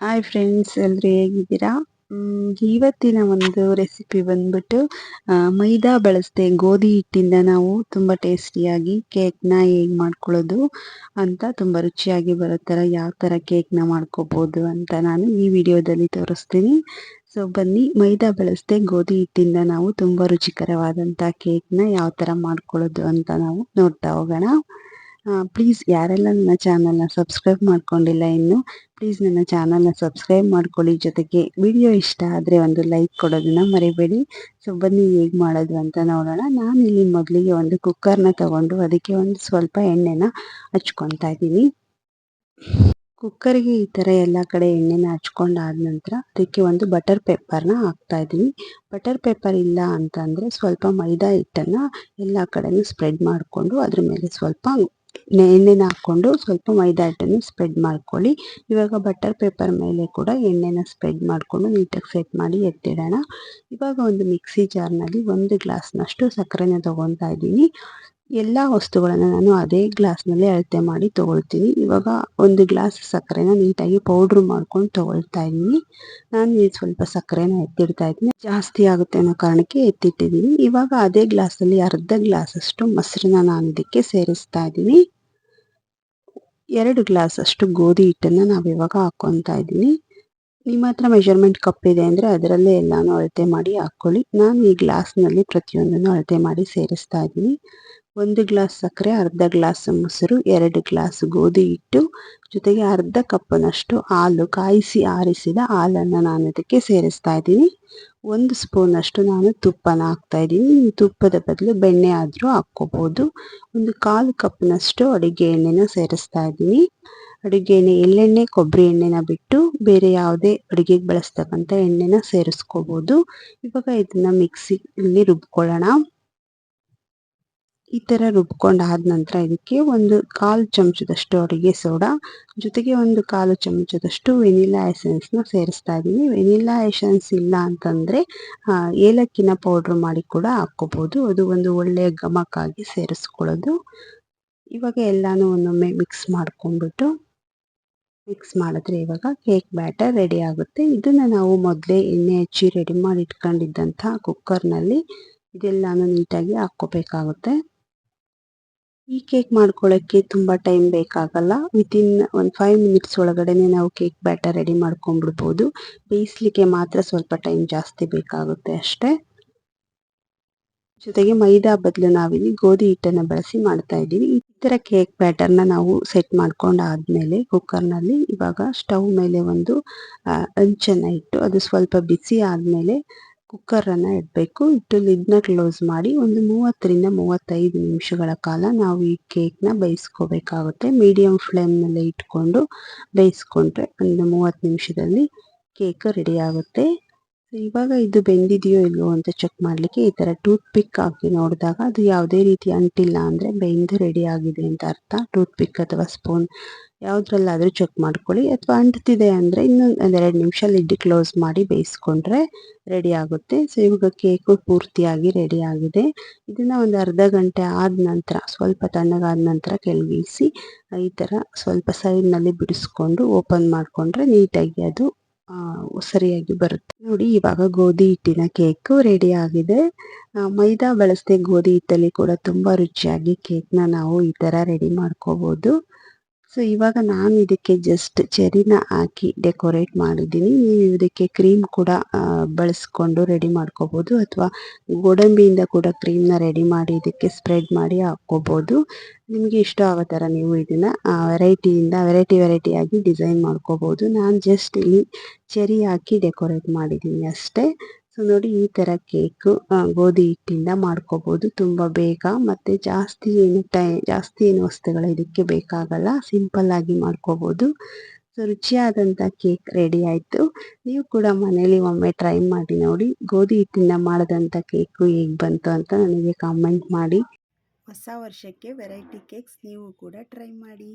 Hi friends ಎಲ್ಲರೂ ಹೇಗಿದ್ದೀರಾ? ಇವತ್ತಿನ ಒಂದು ರೆಸಿಪಿ ಬಂದ್ಬಿಟ್ಟು ಮೈದಾ ಬಳಸದೆ ಗೋಧಿ ಹಿಟ್ಟಿಂದ ನಾವು ತುಂಬ ಟೇಸ್ಟಿಯಾಗಿ ಕೇಕ್ನ ಹೇಗೆ ಮಾಡ್ಕೊಳ್ಳೋದು ಅಂತ ತುಂಬ ರುಚಿಯಾಗಿ ಬರೋ ಥರ ಯಾವ ಥರ ಕೇಕ್ನ ಮಾಡ್ಕೋಬೋದು ಅಂತ ನಾನು ಈ ವಿಡಿಯೋದಲ್ಲಿ ತೋರಿಸ್ತೀನಿ. ಸೊ ಬನ್ನಿ, ಮೈದಾ ಬಳಸದೆ ಗೋಧಿ ಹಿಟ್ಟಿಂದ ನಾವು ತುಂಬ ರುಚಿಕರವಾದಂಥ ಕೇಕ್ನ ಯಾವ ಥರ ಮಾಡ್ಕೊಳ್ಳೋದು ಅಂತ ನಾವು ನೋಡ್ತಾ ಹೋಗೋಣ. ಪ್ಲೀಸ್ ಯಾರೆಲ್ಲ ನನ್ನ ಚಾನಲ್ನ ಸಬ್ಸ್ಕ್ರೈಬ್ ಮಾಡ್ಕೊಂಡಿಲ್ಲ ಇನ್ನು ಪ್ಲೀಸ್ ನನ್ನ ಚಾನಲ್ನ ಸಬ್ಸ್ಕ್ರೈಬ್ ಮಾಡ್ಕೊಳ್ಳಿ. ಜೊತೆಗೆ ವಿಡಿಯೋ ಇಷ್ಟ ಆದರೆ ಒಂದು ಲೈಕ್ ಕೊಡೋದನ್ನ ಮರಿಬೇಡಿ. ಸೊ ಬನ್ನಿ ಹೇಗೆ ಮಾಡೋದು ಅಂತ ನೋಡೋಣ. ನಾನು ಇಲ್ಲಿ ಮೊದಲಿಗೆ ಒಂದು ಕುಕ್ಕರ್ನ ತಗೊಂಡು ಅದಕ್ಕೆ ಒಂದು ಸ್ವಲ್ಪ ಎಣ್ಣೆನ ಹಚ್ಕೊತಾ ಇದ್ದೀನಿ. ಕುಕ್ಕರ್ಗೆ ಈ ಥರ ಎಲ್ಲ ಕಡೆ ಎಣ್ಣೆನ ಹಚ್ಕೊಂಡಾದ ನಂತರ ಅದಕ್ಕೆ ಒಂದು ಬಟರ್ ಪೇಪರ್ನ ಹಾಕ್ತಾ ಇದ್ದೀನಿ. ಬಟರ್ ಪೇಪರ್ ಇಲ್ಲ ಅಂತಂದರೆ ಸ್ವಲ್ಪ ಮೈದಾ ಹಿಟ್ಟನ್ನು ಎಲ್ಲ ಕಡೆಯೂ ಸ್ಪ್ರೆಡ್ ಮಾಡಿಕೊಂಡು ಅದ್ರ ಮೇಲೆ ಸ್ವಲ್ಪ ಎಣ್ಣೆನ ಹಾಕ್ಕೊಂಡು ಸ್ವಲ್ಪ ಮೈದಾ ಹಿಟ್ಟನ್ನು ಸ್ಪ್ರೆಡ್ ಮಾಡ್ಕೊಳ್ಳಿ. ಇವಾಗ ಬಟರ್ ಪೇಪರ್ ಮೇಲೆ ಕೂಡ ಎಣ್ಣೆನ ಸ್ಪ್ರೆಡ್ ಮಾಡಿಕೊಂಡು ನೀಟಾಗಿ ಸೆಟ್ ಮಾಡಿ ಎತ್ತಿಡೋಣ. ಇವಾಗ ಒಂದು ಮಿಕ್ಸಿ ಜಾರ್ನಲ್ಲಿ ಒಂದು ಗ್ಲಾಸ್ನಷ್ಟು ಸಕ್ಕರೆನ ತೊಗೊತಾ ಇದ್ದೀನಿ. ಎಲ್ಲ ವಸ್ತುಗಳನ್ನು ನಾನು ಅದೇ ಗ್ಲಾಸ್ನಲ್ಲಿ ಅಳತೆ ಮಾಡಿ ತೊಗೊಳ್ತೀನಿ. ಇವಾಗ ಒಂದು ಗ್ಲಾಸ್ ಸಕ್ಕರೆನ ನೀಟಾಗಿ ಪೌಡ್ರ್ ಮಾಡ್ಕೊಂಡು ತಗೊಳ್ತಾ ಇದ್ದೀನಿ. ನಾನು ಸ್ವಲ್ಪ ಸಕ್ಕರೆನ ಎತ್ತಿಡ್ತಾ ಇದ್ದೀನಿ. ಜಾಸ್ತಿ ಆಗುತ್ತೆ ಅನ್ನೋ ಕಾರಣಕ್ಕೆ ಎತ್ತಿಟ್ಟಿದ್ದೀನಿ. ಇವಾಗ ಅದೇ ಗ್ಲಾಸಲ್ಲಿ ಅರ್ಧ ಗ್ಲಾಸಷ್ಟು ಮೊಸರನ್ನ ನಾನು ಇದಕ್ಕೆ ಸೇರಿಸ್ತಾ ಇದ್ದೀನಿ. ಎರಡು ಗ್ಲಾಸ್ ಅಷ್ಟು ಗೋಧಿ ಹಿಟ್ಟನ್ನು ನಾವು ಇವಾಗ ಹಾಕ್ಕೊತಾ ಇದ್ದೀನಿ. ನಿಮ್ಮ ಹತ್ರ ಮೆಷರ್ಮೆಂಟ್ ಕಪ್ ಇದೆ ಅಂದರೆ ಅದರಲ್ಲೇ ಎಲ್ಲಾನು ಅಳತೆ ಮಾಡಿ ಹಾಕ್ಕೊಳ್ಳಿ. ನಾನು ಈ ಗ್ಲಾಸ್ನಲ್ಲಿ ಪ್ರತಿಯೊಂದನ್ನು ಅಳತೆ ಮಾಡಿ ಸೇರಿಸ್ತಾ ಇದ್ದೀನಿ. ಒಂದು ಗ್ಲಾಸ್ ಸಕ್ಕರೆ, ಅರ್ಧ ಗ್ಲಾಸ್ ಮೊಸರು, ಎರಡು ಗ್ಲಾಸ್ ಗೋಧಿ ಹಿಟ್ಟು, ಜೊತೆಗೆ ಅರ್ಧ ಕಪ್ಪನಷ್ಟು ಹಾಲು ಕಾಯಿಸಿ ಆರಿಸಿದ ಹಾಲನ್ನು ನಾನು ಇದಕ್ಕೆ ಸೇರಿಸ್ತಾ ಇದ್ದೀನಿ. ಒಂದು ಸ್ಪೂನಷ್ಟು ನಾನು ತುಪ್ಪನ ಹಾಕ್ತಾ ಇದ್ದೀನಿ. ತುಪ್ಪದ ಬದಲು ಬೆಣ್ಣೆ ಆದರೂ ಹಾಕ್ಕೋಬೋದು. ಒಂದು ಕಾಲು ಕಪ್ನಷ್ಟು ಅಡುಗೆ ಎಣ್ಣೆನ ಸೇರಿಸ್ತಾ ಇದ್ದೀನಿ. ಅಡುಗೆ ಎಣ್ಣೆ, ಎಳ್ಳೆಣ್ಣೆ, ಕೊಬ್ಬರಿ ಎಣ್ಣೆನ ಬಿಟ್ಟು ಬೇರೆ ಯಾವುದೇ ಅಡುಗೆಗೆ ಬಳಸ್ತಕ್ಕಂಥ ಎಣ್ಣೆನ ಸೇರಿಸ್ಕೋಬೋದು. ಇವಾಗ ಇದನ್ನು ಮಿಕ್ಸಿಯಲ್ಲಿ ರುಬ್ಕೊಳ್ಳೋಣ. ಈ ಥರ ರುಬ್ಕೊಂಡಾದ ನಂತರ ಇದಕ್ಕೆ ಒಂದು ಕಾಲು ಚಮಚದಷ್ಟು ಅಡುಗೆ ಸೋಡಾ, ಜೊತೆಗೆ ಒಂದು ಕಾಲು ಚಮಚದಷ್ಟು ವೆನಿಲಾ ಎಸೆನ್ಸ್ನ ಸೇರಿಸ್ತಾ ಇದ್ದೀನಿ ವೆನಿಲಾ ಎಸೆನ್ಸ್ ಇಲ್ಲ ಅಂತಂದರೆ ಏಲಕ್ಕಿನ ಪೌಡ್ರ್ ಮಾಡಿ ಕೂಡ ಹಾಕ್ಕೋಬೋದು. ಅದು ಒಂದು ಒಳ್ಳೆಯ ಘಮಕ್ಕಾಗಿ ಸೇರಿಸ್ಕೊಳ್ಳೋದು. ಇವಾಗ ಎಲ್ಲನೂ ಒಂದೊಮ್ಮೆ ಮಿಕ್ಸ್ ಮಾಡ್ಕೊಂಡ್ಬಿಟ್ಟು, ಮಿಕ್ಸ್ ಮಾಡಿದ್ರೆ ಇವಾಗ ಕೇಕ್ ಬ್ಯಾಟರ್ ರೆಡಿ ಆಗುತ್ತೆ. ಇದನ್ನು ನಾವು ಮೊದಲೇ ಎಣ್ಣೆ ಹಚ್ಚಿ ರೆಡಿ ಮಾಡಿ ಇಟ್ಕೊಂಡಿದ್ದಂಥ ಕುಕ್ಕರ್ನಲ್ಲಿ ಇದೆಲ್ಲಾನು ನೀಟಾಗಿ ಹಾಕ್ಕೋಬೇಕಾಗುತ್ತೆ. ಈ ಕೇಕ್ ಮಾಡ್ಕೊಳ್ಳೋಕೆ ತುಂಬಾ ಟೈಮ್ ಬೇಕಾಗಲ್ಲ. ವಿತಿನ್ ಒಂದು ಫೈವ್ ಮಿನಿಟ್ಸ್ ಒಳಗಡೆನೆ ನಾವು ಕೇಕ್ ಬ್ಯಾಟರ್ ರೆಡಿ ಮಾಡ್ಕೊಂಡ್ಬಿಡ್ಬೋದು. ಬೇಯಿಸ್ಲಿಕ್ಕೆ ಮಾತ್ರ ಸ್ವಲ್ಪ ಟೈಮ್ ಜಾಸ್ತಿ ಬೇಕಾಗುತ್ತೆ ಅಷ್ಟೇ. ಜೊತೆಗೆ ಮೈದಾ ಬದಲು ನಾವಿಲ್ಲಿ ಗೋಧಿ ಹಿಟ್ಟನ್ನು ಬಳಸಿ ಮಾಡ್ತಾ ಇದ್ದೀವಿ. ಈ ಥರ ಕೇಕ್ ಬ್ಯಾಟರ್ನ ನಾವು ಸೆಟ್ ಮಾಡ್ಕೊಂಡಾದ್ಮೇಲೆ ಕುಕ್ಕರ್ನಲ್ಲಿ ಇವಾಗ ಸ್ಟವ್ ಮೇಲೆ ಒಂದು ಅಂಚನ್ನು ಇಟ್ಟು ಅದು ಸ್ವಲ್ಪ ಬಿಸಿ ಆದಮೇಲೆ ಕುಕ್ಕರನ್ನು ಇಡಬೇಕು ಇಟ್ಟು ಲಿಡ್ನ ಕ್ಲೋಸ್ ಮಾಡಿ ಒಂದು ಮೂವತ್ತರಿಂದ ಮೂವತ್ತೈದು ನಿಮಿಷಗಳ ಕಾಲ ನಾವು ಈ ಕೇಕ್ನ ಬೇಯಿಸ್ಕೋಬೇಕಾಗುತ್ತೆ. ಮೀಡಿಯಂ ಫ್ಲೇಮ್ನಲ್ಲೇ ಇಟ್ಕೊಂಡು ಬೇಯಿಸ್ಕೊಂಡ್ರೆ ಒಂದು ಮೂವತ್ತು ನಿಮಿಷದಲ್ಲಿ ಕೇಕ್ ರೆಡಿ ಆಗುತ್ತೆ. ಇವಾಗ ಇದು ಬೆಂದಿದೆಯೋ ಇಲ್ವೋ ಅಂತ ಚೆಕ್ ಮಾಡಲಿಕ್ಕೆ ಈ ಥರ ಟೂತ್ ಪಿಕ್ ಹಾಕಿ ನೋಡಿದಾಗ ಅದು ಯಾವುದೇ ರೀತಿ ಅಂಟಿಲ್ಲ ಅಂದರೆ ಬೆಂದು ರೆಡಿ ಆಗಿದೆ ಅಂತ ಅರ್ಥ. ಟೂತ್ ಪಿಕ್ ಅಥವಾ ಸ್ಪೂನ್ ಯಾವುದ್ರಲ್ಲಾದರೂ ಚೆಕ್ ಮಾಡ್ಕೊಳ್ಳಿ. ಅಥವಾ ಅಂಟ್ತಿದೆ ಅಂದರೆ ಇನ್ನೊಂದು ಒಂದೆರಡು ನಿಮಿಷ ಲಿಡ್ ಕ್ಲೋಸ್ ಮಾಡಿ ಬೇಯಿಸ್ಕೊಂಡ್ರೆ ರೆಡಿ ಆಗುತ್ತೆ. ಸೊ ಇವಾಗ ಕೇಕು ಪೂರ್ತಿಯಾಗಿ ರೆಡಿ ಆಗಿದೆ. ಇದನ್ನು ಒಂದು ಅರ್ಧ ಗಂಟೆ ಆದ ನಂತರ, ಸ್ವಲ್ಪ ತಣ್ಣಗಾದ ನಂತರ ಕೆಳಗಿಸಿ ಈ ಥರ ಸ್ವಲ್ಪ ಸೈಡ್ನಲ್ಲಿ ಬಿಡಿಸ್ಕೊಂಡು ಓಪನ್ ಮಾಡಿಕೊಂಡ್ರೆ ನೀಟಾಗಿ ಅದು ಸರಿಯಾಗಿ ಬರುತ್ತೆ. ನೋಡಿ, ಇವಾಗ ಗೋಧಿ ಹಿಟ್ಟಿನ ಕೇಕು ರೆಡಿ ಆಗಿದೆ. ಮೈದಾ ಬಳಸದೆ ಗೋಧಿ ಹಿಟ್ಟಲ್ಲಿ ಕೂಡ ತುಂಬ ರುಚಿಯಾಗಿ ಕೇಕ್ನ ನಾವು ಈ ಥರ ರೆಡಿ ಮಾಡ್ಕೋಬೋದು. ಸೊ ಇವಾಗ ನಾನು ಇದಕ್ಕೆ ಜಸ್ಟ್ ಚೆರಿನ ಹಾಕಿ ಡೆಕೋರೇಟ್ ಮಾಡಿದ್ದೀನಿ. ನೀವು ಇದಕ್ಕೆ ಕ್ರೀಮ್ ಕೂಡ ಬಳಸ್ಕೊಂಡು ರೆಡಿ ಮಾಡ್ಕೋಬೋದು ಅಥವಾ ಗೋಡಂಬಿಯಿಂದ ಕೂಡ ಕ್ರೀಮ್ನ ರೆಡಿ ಮಾಡಿ ಇದಕ್ಕೆ ಸ್ಪ್ರೆಡ್ ಮಾಡಿ ಹಾಕ್ಕೋಬೋದು. ನಿಮಗೆ ಇಷ್ಟ ಆಗೋ ಥರ ನೀವು ಇದನ್ನು ವೆರೈಟಿಯಿಂದ ವೆರೈಟಿ ವೆರೈಟಿಯಾಗಿ ಡಿಸೈನ್ ಮಾಡ್ಕೋಬೋದು. ನಾನು ಜಸ್ಟ್ ಇಲ್ಲಿ ಚೆರಿ ಹಾಕಿ ಡೆಕೋರೇಟ್ ಮಾಡಿದ್ದೀನಿ ಅಷ್ಟೇ. ಸೊ ನೋಡಿ ಈ ಥರ ಕೇಕು ಗೋಧಿ ಹಿಟ್ಟಿಂದ ಮಾಡ್ಕೋಬೋದು. ತುಂಬ ಬೇಗ ಮತ್ತು ಜಾಸ್ತಿ ಏನು ಟೈ, ಜಾಸ್ತಿ ಏನು ವಸ್ತುಗಳು ಇದಕ್ಕೆ ಬೇಕಾಗಲ್ಲ. ಸಿಂಪಲ್ಲಾಗಿ ಮಾಡ್ಕೋಬೋದು. ಸೊ ರುಚಿಯಾದಂಥ ಕೇಕ್ ರೆಡಿ ಆಯಿತು. ನೀವು ಕೂಡ ಮನೇಲಿ ಒಮ್ಮೆ ಟ್ರೈ ಮಾಡಿ ನೋಡಿ. ಗೋಧಿ ಹಿಟ್ಟಿಂದ ಮಾಡಿದಂಥ ಕೇಕು ಹೇಗೆ ಬಂತು ಅಂತ ನನಗೆ ಕಾಮೆಂಟ್ ಮಾಡಿ. ಹೊಸ ವರ್ಷಕ್ಕೆ ವೆರೈಟಿ ಕೇಕ್ಸ್ ನೀವು ಕೂಡ ಟ್ರೈ ಮಾಡಿ.